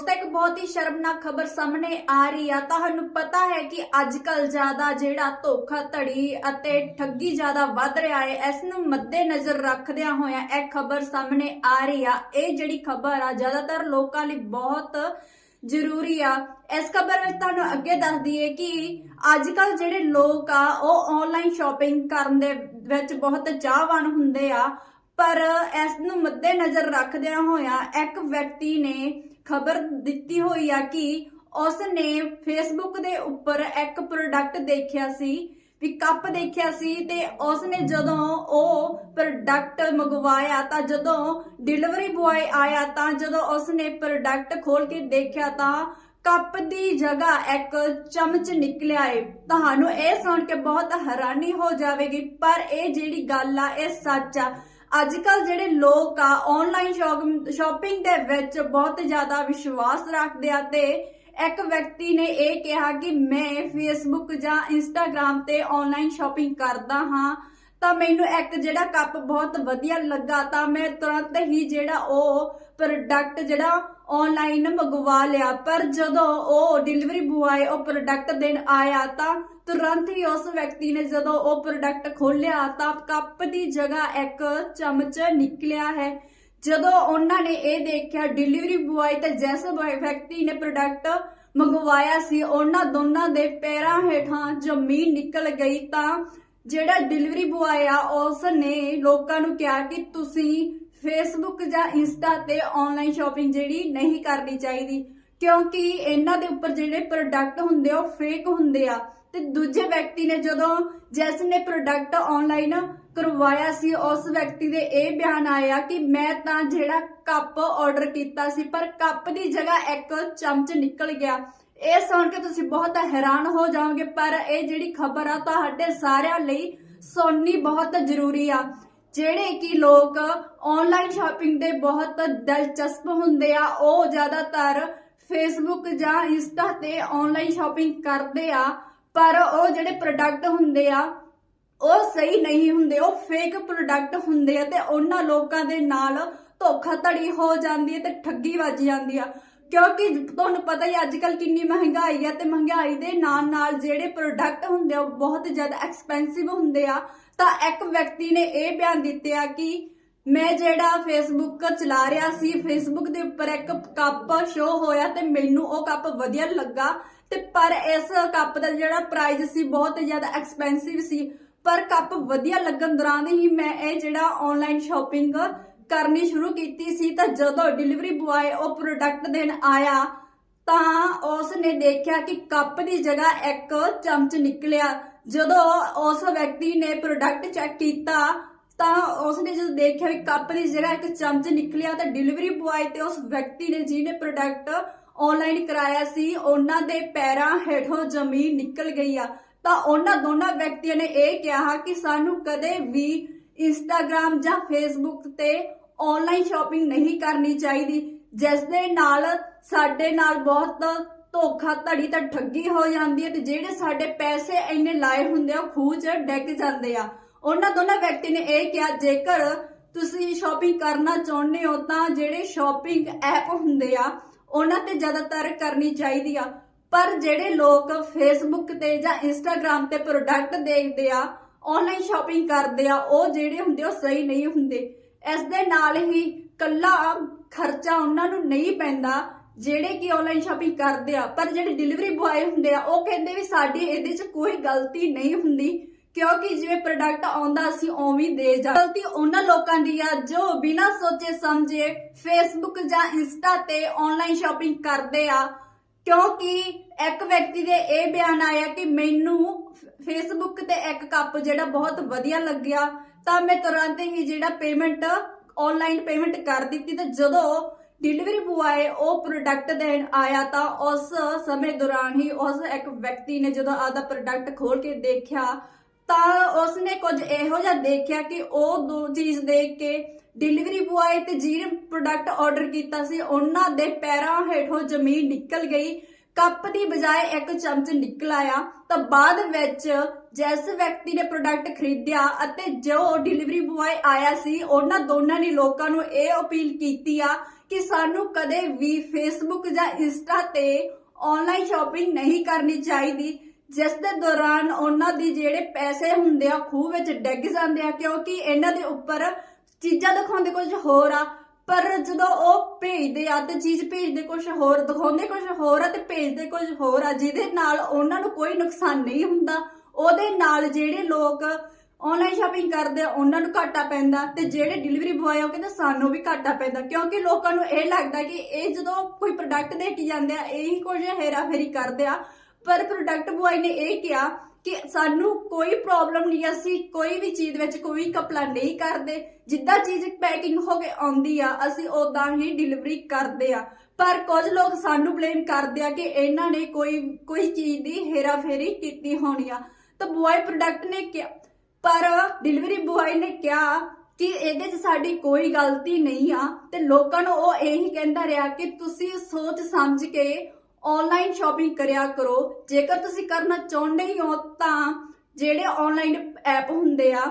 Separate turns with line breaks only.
ਦੋਸਤੋ, ਇੱਕ ਬਹੁਤ ਹੀ ਸ਼ਰਮਨਾਕ ਖਬਰ ਸਾਹਮਣੇ ਆ ਰਹੀ ਆ। ਤੁਹਾਨੂੰ ਪਤਾ ਹੈ ਕਿ ਅੱਜ ਕੱਲ ਜ਼ਿਆਦਾ ਜਿਹੜਾ ਧੋਖਾ ਧੜੀ ਅਤੇ ਠੱਗੀ ਜ਼ਿਆਦਾ ਵੱਧ ਰਿਹਾ ਹੈ, ਇਸ ਨੂੰ ਮੱਦੇ ਨਜ਼ਰ ਰੱਖਦਿਆਂ ਹੋਇਆਂ ਇਹ ਖਬਰ ਸਾਹਮਣੇ ਆ ਰਹੀ ਆ। ਇਹ ਜਿਹੜੀ ਖਬਰ ਆ, ਜ਼ਿਆਦਾਤਰ ਲੋਕਾਂ ਲਈ ਬਹੁਤ ਜ਼ਰੂਰੀ ਆ। ਇਸ ਖਬਰ ਵਿੱਚ ਤੁਹਾਨੂੰ ਅੱਗੇ ਦੱਸ ਦਈਏ ਕਿ ਅੱਜ ਕੱਲ ਜਿਹੜੇ ਲੋਕ ਆ, ਉਹ ਆਨਲਾਈਨ ਸ਼ਾਪਿੰਗ ਕਰਨ ਦੇ ਵਿੱਚ ਬਹੁਤ ਚਾਹਵਾਨ ਹੁੰਦੇ ਆ। ਪਰ ਇਸ ਨੂੰ ਮੱਦੇ ਨਜ਼ਰ ਰੱਖਦਿਆਂ ਹੋਇਆਂ ਇੱਕ ਵਿਅਕਤੀ ਨੇ ਖਬਰ ਦਿੱਤੀ ਹੋਈ ਆ ਕਿ ਉਸ ਨੇ ਫੇਸਬੁੱਕ ਦੇ ਉੱਪਰ ਇੱਕ ਪ੍ਰੋਡਕਟ ਦੇਖਿਆ ਸੀ, ਵੀ ਕੱਪ ਦੇਖਿਆ ਸੀ ਤੇ ਉਸ ਨੇ ਜਦੋਂ ਉਹ ਪ੍ਰੋਡਕਟ ਮੰਗਵਾਇਆ ਤਾਂ ਜਦੋਂ ਡਿਲੀਵਰੀ ਬੁਆਏ ਆਇਆ ਤਾਂ ਜਦੋਂ ਉਸ ਨੇ ਪ੍ਰੋਡਕਟ ਖੋਲ ਕੇ ਦੇਖਿਆ ਤਾਂ ਕੱਪ ਦੀ ਜਗ੍ਹਾ ਇੱਕ ਚਮਚ ਨਿਕਲਿਆ ਏ। ਤੁਹਾਨੂੰ ਇਹ ਸੁਣ ਕੇ ਬਹੁਤ ਹੈਰਾਨੀ ਹੋ ਜਾਵੇਗੀ, ਪਰ ਇਹ ਜਿਹੜੀ ਗੱਲ ਆ, ਇਹ ਸੱਚ ਆ। ਅੱਜ ਕੱਲ ਜਿਹੜੇ ਲੋਕ ਆ ਆਨਲਾਈਨ ਸ਼ਾਪਿੰਗ ਦੇ ਵਿੱਚ ਬਹੁਤ ਜ਼ਿਆਦਾ ਵਿਸ਼ਵਾਸ ਰੱਖਦੇ ਆ ਤੇ ਇੱਕ ਵਿਅਕਤੀ ਨੇ ਇਹ ਕਿਹਾ ਕਿ ਮੈਂ ਫੇਸਬੁੱਕ ਜਾਂ ਇੰਸਟਾਗ੍ਰam ਤੇ ਆਨਲਾਈਨ ਸ਼ਾਪਿੰਗ ਕਰਦਾ ਹਾਂ। ਤਾਂ ਮੈਨੂੰ ਇੱਕ ਜਿਹੜਾ ਕੱਪ ਬਹੁਤ ਵਧੀਆ ਲੱਗਾ ਤਾਂ ਮੈਂ ਤੁਰੰਤ ਹੀ ਜਿਹੜਾ ਉਹ ਪ੍ਰੋਡਕਟ ਜਿਹੜਾ ਆਨਲਾਈਨ ਮੰਗਵਾ ਲਿਆ। ਪਰ ਜਦੋਂ ਉਹ ਡਿਲੀਵਰੀ ਬੁਆਏ ਉਹ ਪ੍ਰੋਡਕਟ ਦੇਣ ਆਇਆ ਤਾਂ ਤੁਰੰਤ ਹੀ ਉਸ ਵਿਅਕਤੀ ਨੇ ਜਦੋਂ ਉਹ ਪ੍ਰੋਡਕਟ ਖੋਲ੍ਹਿਆ ਤਾਂ ਕੱਪ ਦੀ ਜਗ੍ਹਾ ਇੱਕ ਚਮਚ ਨਿਕਲਿਆ ਹੈ। ਜਦੋਂ ਉਹਨਾਂ ਨੇ ਇਹ ਦੇਖਿਆ ਡਿਲੀਵਰੀ ਬੁਆਏ ਤੇ ਜਿਸ ਵਿਅਕਤੀ ਨੇ ਪ੍ਰੋਡਕਟ ਮੰਗਵਾਇਆ ਸੀ, ਉਹਨਾਂ ਦੋਨਾਂ ਦੇ ਪੈਰਾਂ ਹੇਠਾਂ ਜ਼ਮੀਨ ਨਿਕਲ ਗਈ ਤਾਂ ਜਿਹੜਾ ਡਿਲੀਵਰੀ ਬੁਆਏ ਆ ਉਸ ਨੇ ਲੋਕਾਂ ਨੂੰ ਕਿਹਾ ਕਿ ਤੁਸੀਂ ਫੇਸਬੁੱਕ ਜਾਂ ਇੰਸਟਾ ਤੇ ਆਨਲਾਈਨ ਸ਼ਾਪਿੰਗ ਜਿਹੜੀ ਨਹੀਂ ਕਰਨੀ ਚਾਹੀਦੀ, ਕਿਉਂਕਿ ਇਹਨਾਂ ਦੇ ਉੱਪਰ ਜਿਹੜੇ ਪ੍ਰੋਡਕਟ ਹੁੰਦੇ ਆ, ਉਹ ਫੇਕ ਹੁੰਦੇ ਆ। ਤੇ ਦੂਜੇ ਵਿਅਕਤੀ ਨੇ ਜਦੋਂ ਜਿਸ ਨੇ ਪ੍ਰੋਡਕਟ ਆਨਲਾਈਨ ਕਰਵਾਇਆ ਸੀ, ਉਸ ਵਿਅਕਤੀ ਦੇ ਇਹ ਬਿਆਨ ਆਇਆ ਕਿ ਮੈਂ ਤਾਂ ਜਿਹੜਾ ਕੱਪ ਆਰਡਰ ਕੀਤਾ ਸੀ, ਪਰ ਕੱਪ ਦੀ ਜਗ੍ਹਾ ਇੱਕ ਚਮਚ ਨਿਕਲ ਗਿਆ। ਇਹ ਸੁਣ ਕੇ ਤੁਸੀਂ ਬਹੁਤ ਹੈਰਾਨ ਹੋ ਜਾਓਗੇ, ਪਰ ਇਹ ਜਿਹੜੀ ਖਬਰ ਆ, ਤੁਹਾਡੇ ਸਾਰਿਆਂ ਲਈ ਸੁਣਨੀ ਬਹੁਤ ਜ਼ਰੂਰੀ ਆ। ਜਿਹੜੇ ਕਿ ਲੋਕ ਆਨਲਾਈਨ ਸ਼ਾਪਿੰਗ ਦੇ ਬਹੁਤ ਦਿਲਚਸਪ ਹੁੰਦੇ ਆ, ਉਹ ਜ਼ਿਆਦਾਤਰ ਫੇਸਬੁੱਕ ਜਾਂ ਇੰਸਟਾ ਤੇ ਆਨਲਾਈਨ ਸ਼ਾਪਿੰਗ ਕਰਦੇ ਆ, ਪਰ ਉਹ ਜਿਹੜੇ ਪ੍ਰੋਡਕਟ ਹੁੰਦੇ ਆ, ਉਹ ਸਹੀ ਨਹੀਂ ਹੁੰਦੇ, ਉਹ ਫੇਕ ਪ੍ਰੋਡਕਟ ਹੁੰਦੇ ਆ ਤੇ ਉਹਨਾਂ ਲੋਕਾਂ ਦੇ ਨਾਲ ਧੋਖਾਧੜੀ ਹੋ ਜਾਂਦੀ ਹੈ ਤੇ ਠੱਗੀ ਵੱਜ ਜਾਂਦੀ ਆ। ਕਿਉਂਕਿ ਤੁਹਾਨੂੰ ਪਤਾ ਹੀ ਅੱਜ ਕੱਲ ਕਿੰਨੀ ਮਹਿੰਗਾਈ ਆ ਤੇ ਮਹਿੰਗਾਈ ਦੇ ਨਾਲ ਨਾਲ ਜਿਹੜੇ ਪ੍ਰੋਡਕਟ ਹੁੰਦੇ ਆ, ਉਹ ਬਹੁਤ ਜ਼ਿਆਦਾ ਐਕਸਪੈਂਸਿਵ ਹੁੰਦੇ ਆ। ਤਾਂ ਇੱਕ ਵਿਅਕਤੀ ਨੇ ਇਹ ਬਿਆਨ ਦਿੱਤੇ ਆ ਕਿ ਮੈਂ ਜਿਹੜਾ ਫੇਸਬੁੱਕ ਚਲਾ ਰਿਹਾ ਸੀ ਫੇਸਬੁੱਕ ਦੇ ਉੱਪਰ ਇੱਕ ਕੱਪ ਸ਼ੋ ਹੋਇਆ ਤੇ ਮੈਨੂੰ ਉਹ ਕੱਪ ਵਧੀਆ ਲੱਗਾ। ਤੇ ਪਰ ਇਸ ਕੱਪ ਦਾ ਜਿਹੜਾ ਪ੍ਰਾਈਸ ਸੀ, ਬਹੁਤ ਜ਼ਿਆਦਾ ਐਕਸਪੈਂਸਿਵ ਸੀ। ਪਰ ਕੱਪ ਵਧੀਆ ਲੱਗਣ ਦੌਰਾਨ ਹੀ ਮੈਂ ਇਹ ਜਿਹੜਾ ਆਨਲਾਈਨ ਸ਼ਾਪਿੰਗ ਕਰਨੀ ਸ਼ੁਰੂ ਕੀਤੀ ਸੀ ਤਾਂ ਜਦੋਂ ਡਿਲੀਵਰੀ ਬੁਆਏ ਉਹ ਪ੍ਰੋਡਕਟ ਦੇਣ ਆਇਆ ਤਾਂ ਉਸ ਨੇ ਦੇਖਿਆ ਕਿ ਕੱਪ ਦੀ ਜਗ੍ਹਾ ਇੱਕ ਚਮਚ ਨਿਕਲਿਆ। ਜਦੋਂ ਉਸ ਵਿਅਕਤੀ ਨੇ ਪ੍ਰੋਡਕਟ ਚੈੱਕ ਕੀਤਾ ਤਾਂ ਉਸ ਨੇ ਜਦੋਂ ਦੇਖਿਆ ਵੀ ਕੱਪ ਦੀ ਜਗ੍ਹਾ ਇੱਕ ਚਮਚ ਨਿਕਲਿਆ ਤਾਂ ਡਿਲੀਵਰੀ ਬੁਆਏ ਤੇ ਉਸ ਵਿਅਕਤੀ ਨੇ ਜਿਹਨੇ ਪ੍ਰੋਡਕਟ ਆਨਲਾਈਨ ਕਰਾਇਆ ਸੀ, ਉਹਨਾਂ ਦੇ ਪੈਰਾਂ ਹੇਠੋਂ ਜ਼ਮੀਨ ਨਿਕਲ ਗਈ ਆ। ਤਾਂ ਉਹਨਾਂ ਦੋਨਾਂ ਵਿਅਕਤੀਆਂ ਨੇ ਇਹ ਕਿਹਾ ਕਿ ਸਾਨੂੰ ਕਦੇ ਵੀ ਇੰਸਟਾਗ੍ਰam ਜਾਂ ਫੇਸਬੁੱਕ ਤੇ ਆਨਲਾਈਨ ਸ਼ਾਪਿੰਗ ਨਹੀਂ ਕਰਨੀ ਚਾਹੀਦੀ ਜਿਸ ਦੇ ਨਾਲ ਸਾਡੇ ਨਾਲ ਬਹੁਤ ਧੋਖਾ ਧੜੀ ਤਾਂ ਠੱਗੀ ਹੋ ਜਾਂਦੀ ਹੈ ਤੇ ਜਿਹੜੇ ਸਾਡੇ ਪੈਸੇ ਇੰਨੇ ਲਾਏ ਹੁੰਦੇ ਆ ਖੂਹ 'ਚ ਡਿੱਗ ਜਾਂਦੇ ਆ। ਉਹਨਾਂ ਦੋਨਾਂ ਵਿਅਕਤੀ ਨੇ ਇਹ ਕਿਹਾ, ਜੇਕਰ ਤੁਸੀਂ ਸ਼ਾਪਿੰਗ ਕਰਨਾ ਚਾਹੁੰਦੇ ਹੋ ਤਾਂ ਜਿਹੜੇ ਸ਼ਾਪਿੰਗ ਐਪ ਹੁੰਦੇ ਆ, ਉਹਨਾਂ ਤੇ ਜ਼ਿਆਦਾਤਰ ਕਰਨੀ ਚਾਹੀਦੀ ਆ। ਪਰ ਜਿਹੜੇ ਲੋਕ ਫੇਸਬੁੱਕ ਤੇ ਜਾਂ ਇੰਸਟਾਗ੍ਰam ਤੇ ਪ੍ਰੋਡਕਟ ਦੇਖਦੇ ਆ ਆਨਲਾਈਨ ਸ਼ਾਪਿੰਗ ਕਰਦੇ ਆ, ਉਹ ਜਿਹੜੇ ਹੁੰਦੇ ਉਹ ਸਹੀ ਨਹੀਂ ਹੁੰਦੇ। ਇਸ ਦੇ ਨਾਲ ਹੀ ਕੱਲਾ ਖਰਚਾ ਉਹਨਾਂ ਨੂੰ ਨਹੀਂ ਪੈਂਦਾ, ਜਿਹੜੇ ਕਿ ਆਨਲਾਈਨ ਸ਼ਾਪਿੰਗ ਕਰਦੇ ਆ, ਪਰ ਜਿਹੜੇ ਡਿਲੀਵਰੀ ਬੁਆਏ ਹੁੰਦੇ ਆ, ਉਹ ਕਹਿੰਦੇ ਵੀ ਸਾਡੀ ਇਹਦੇ 'ਚ ਕੋਈ ਗਲਤੀ ਨਹੀਂ ਹੁੰਦੀ, ਕਿਉਂਕਿ ਜਿਵੇਂ ਪ੍ਰੋਡਕਟ ਆਉਂਦਾ, ਅਸੀਂ ਉਵੇਂ ਦੇ ਜਾ ਗਲਤੀ ਉਹਨਾਂ ਲੋਕਾਂ ਦੀ ਆ, ਜੋ ਬਿਨਾਂ ਸੋਚੇ ਸਮਝੇ ਫੇਸਬੁੱਕ ਜਾਂ ਇੰਸਟਾ ਤੇ ਆਨਲਾਈਨ ਸ਼ਾਪਿੰਗ ਕਰਦੇ ਆ, ਕਿਉਂਕਿ ਇੱਕ ਵਿਅਕਤੀ ਦੇ ਇਹ ਬਿਆਨ ਆਇਆ ਕਿ ਮੈਨੂੰ ਫੇਸਬੁੱਕ ਤੇ ਇੱਕ ਕੱਪ ਜਿਹੜਾ ਬਹੁਤ ਵਧੀਆ ਲੱਗਿਆ ਤਾਂ ਮੈਂ ਤੁਰੰਤ ਹੀ ਜਿਹੜਾ ਪੇਮੈਂਟ ਆਨਲਾਈਨ ਪੇਮੈਂਟ ਕਰ ਦਿੱਤੀ ਤੇ ਜਦੋਂ ਡਿਲੀਵਰੀ ਬੁਆਏ ਉਹ ਪ੍ਰੋਡਕਟ ਦੇਣ ਆਇਆ ਤਾਂ ਉਸ ਸਮੇਂ ਦੌਰਾਨ ਹੀ ਉਸ ਇੱਕ ਵਿਅਕਤੀ ਨੇ ਜਦੋਂ ਆਦਾ ਪ੍ਰੋਡਕਟ ਖੋਲ ਕੇ ਦੇਖਿਆ ਤਾਂ ਉਸ ਨੇ ਕੁਝ ਇਹੋ ਜਿਹਾ ਦੇਖਿਆ ਕਿ ਉਹ ਦੋ ਚੀਜ਼ ਦੇਖ ਕੇ ਡਿਲੀਵਰੀ ਬੁਆਏ ਤੇ ਜਿਹਨੇ ਪ੍ਰੋਡਕਟ ਆਰਡਰ ਕੀਤਾ ਸੀ, ਉਹਨਾਂ ਦੇ ਪੈਰਾਂ ਹੇਠੋਂ ਜ਼ਮੀਨ ਨਿਕਲ ਗਈ। ਕੱਪ ਦੀ ਬਜਾਏ ਇੱਕ ਚਮਚ ਨਿਕਲ ਆਇਆ। ਤਾਂ ਬਾਅਦ ਵਿੱਚ ਜਿਸ ਵਿਅਕਤੀ ਨੇ ਪ੍ਰੋਡਕਟ ਖਰੀਦਿਆ ਅਤੇ ਜੋ ਡਿਲੀਵਰੀ ਬੁਆਏ ਆਇਆ ਸੀ, ਉਹਨਾਂ ਦੋਨਾਂ ਨੇ ਲੋਕਾਂ ਨੂੰ ਇਹ ਅਪੀਲ ਕੀਤੀ ਆ ਕਿ ਸਾਨੂੰ ਕਦੇ ਵੀ ਫੇਸਬੁੱਕ ਜਾਂ ਇੰਸਟਾ ਤੇ ਆਨਲਾਈਨ ਸ਼ਾਪਿੰਗ ਨਹੀਂ ਕਰਨੀ ਚਾਹੀਦੀ, ਜਿਸ ਦੇ ਦੌਰਾਨ ਉਹਨਾਂ ਦੀ ਜਿਹੜੇ ਪੈਸੇ ਹੁੰਦੇ ਆ, ਖੂਹ ਵਿੱਚ ਡਿੱਗ ਜਾਂਦੇ ਆ, ਕਿਉਂਕਿ ਇਹਨਾਂ ਦੇ ਉੱਪਰ ਚੀਜ਼ਾਂ ਦਿਖਾਉਂਦੇ ਕੁਝ ਹੋਰ ਆ, ਪਰ ਜਦੋਂ ਉਹ ਭੇਜਦੇ ਆ ਤੇ ਚੀਜ਼ ਭੇਜਦੇ ਕੁਝ ਹੋਰ, ਦਿਖਾਉਂਦੇ ਕੁਝ ਹੋਰ ਆ ਤੇ ਭੇਜਦੇ ਕੁਝ ਹੋਰ ਆ, ਜਿਹਦੇ ਨਾਲ ਉਹਨਾਂ ਨੂੰ ਕੋਈ ਨੁਕਸਾਨ ਨਹੀਂ ਹੁੰਦਾ। ਉਹਦੇ ਨਾਲ ਜਿਹੜੇ ਲੋਕ ਆਨਲਾਈਨ ਸ਼ਾਪਿੰਗ ਕਰਦੇ ਆ, ਉਹਨਾਂ ਨੂੰ ਘਾਟਾ ਪੈਂਦਾ ਤੇ ਜਿਹੜੇ ਡਿਲੀਵਰੀ ਬੁਆਏ ਆ, ਉਹ ਕਹਿੰਦੇ ਸਾਨੂੰ ਵੀ ਘਾਟਾ ਪੈਂਦਾ, ਕਿਉਂਕਿ ਲੋਕਾਂ ਨੂੰ ਇਹ ਲੱਗਦਾ ਕਿ ਇਹ ਜਦੋਂ ਕੋਈ ਪ੍ਰੋਡਕਟ ਦੇ ਕੇ ਜਾਂਦੇ ਆ, ਇਹੀ ਕੁਝ ਹੇਰਾਫੇਰੀ ਕਰਦੇ ਆ। ਪਰ ਪ੍ਰੋਡਕਟ ਬੁਆਏ ਨੇ ਇਹ ਕਿਹਾ ਕਿ ਸਾਨੂੰ ਕੋਈ ਪ੍ਰੋਬਲਮ ਨਹੀਂ, ਅਸੀਂ ਕੋਈ ਵੀ ਚੀਜ਼ ਵਿੱਚ ਕੋਈ ਕਪਲਾ ਨਹੀਂ ਕਰਦੇ। ਜਿੱਦਾਂ ਚੀਜ਼ ਪੈਕਿੰਗ ਹੋ ਕੇ ਆਉਂਦੀ ਆ, ਅਸੀਂ ਉਦਾਂ ਹੀ ਡਿਲੀਵਰੀ ਕਰਦੇ ਆ। ਪਰ ਕੁਝ ਲੋਕ ਸਾਨੂੰ ਬਲੇਮ ਕਰਦੇ ਆ ਕਿ ਇਹਨਾਂ ਨੇ ਕੋਈ ਕੋਈ ਚੀਜ਼ ਦੀ ਹੇਰਾਫੇਰੀ ਕੀਤੀ ਹੋਣੀ ਆ। ਤਾਂ ਬੁਆਏ ਪ੍ਰੋਡਕਟ ਨੇ ਕਿਹਾ, ਪਰ ਡਿਲੀਵਰੀ ਬੁਆਏ ਨੇ ਕਿਹਾ ਕਿ ਇਹਦੇ 'ਚ ਸਾਡੀ ਕੋਈ ਗਲਤੀ ਨਹੀਂ ਆ ਤੇ ਲੋਕਾਂ ਨੂੰ ਉਹ ਇਹੀ ਕਹਿੰਦਾ ਰਿਹਾ ਕਿ ਤੁਸੀਂ ਸੋਚ ਸਮਝ ਕੇ ਆਨਲਾਈਨ ਸ਼ਾਪਿੰਗ ਕਰਿਆ ਕਰੋ। ਜੇਕਰ ਤੁਸੀਂ ਕਰਨਾ ਚਾਹੁੰਦੇ ਹੀ ਹੋ ਤਾਂ ਜਿਹੜੇ ਆਨਲਾਈਨ ਐਪ ਹੁੰਦੇ ਆ